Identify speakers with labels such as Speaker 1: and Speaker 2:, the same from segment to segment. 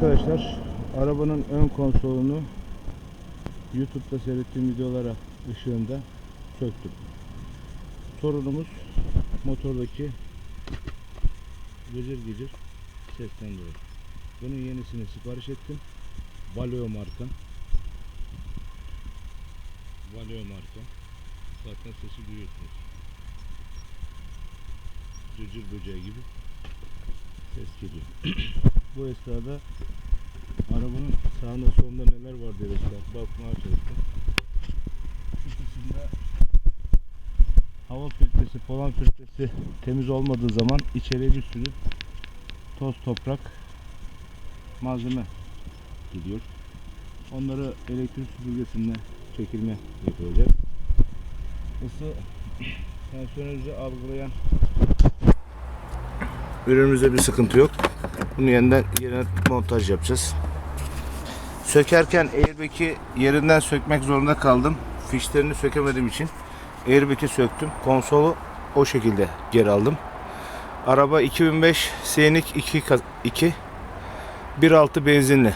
Speaker 1: Arkadaşlar arabanın ön konsolunu YouTube'da seyrettiğim videolara ışığında söktüm. Sorunumuz motordaki gıcır gıcır sesten dolayı. Bunun yenisini sipariş ettim. Valeo marka. Valeo marka. Zaten sesi duyuyorsunuz. Cırcır böceği gibi ses geliyor. Bu esnada arabanın sağında solunda neler var diye mesela bakmaya çalıştım. Şu kısımda hava filtresi, falan filtresi temiz olmadığı zaman içeriye bir sürü toz toprak malzeme gidiyor. Onları elektrik süpürgesinde çekilme yapılacak. Isı sensörünüzü algılayan ürünümüzde bir sıkıntı yok. Bunu yeniden yerine montaj yapacağız. Sökerken airbag'i yerinden sökmek zorunda kaldım. Fişlerini sökemediğim için airbag'i söktüm. Konsolu o şekilde geri aldım. Araba 2005 Scenic 2 2 1.6 benzinli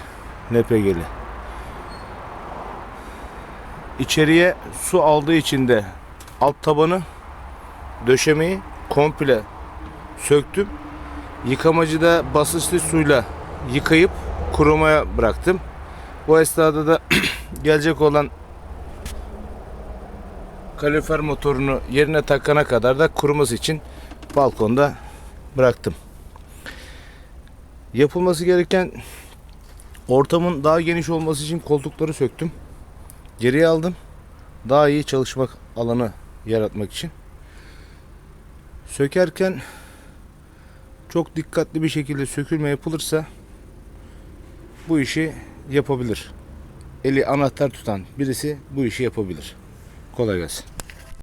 Speaker 1: LPG'li. İçeriye su aldığı için de alt tabanı döşemeyi komple söktüm. Yıkamacıda basınçlı suyla yıkayıp kurumaya bıraktım. Bu esnada da gelecek olan kalorifer motorunu yerine takana kadar da kuruması için balkonda bıraktım. Yapılması gereken ortamın daha geniş olması için koltukları söktüm. Geriye aldım. Daha iyi çalışmak alanı yaratmak için. Sökerken çok dikkatli bir şekilde sökülme yapılırsa bu işi yapabilir. Eli anahtar tutan birisi bu işi yapabilir. Kolay gelsin.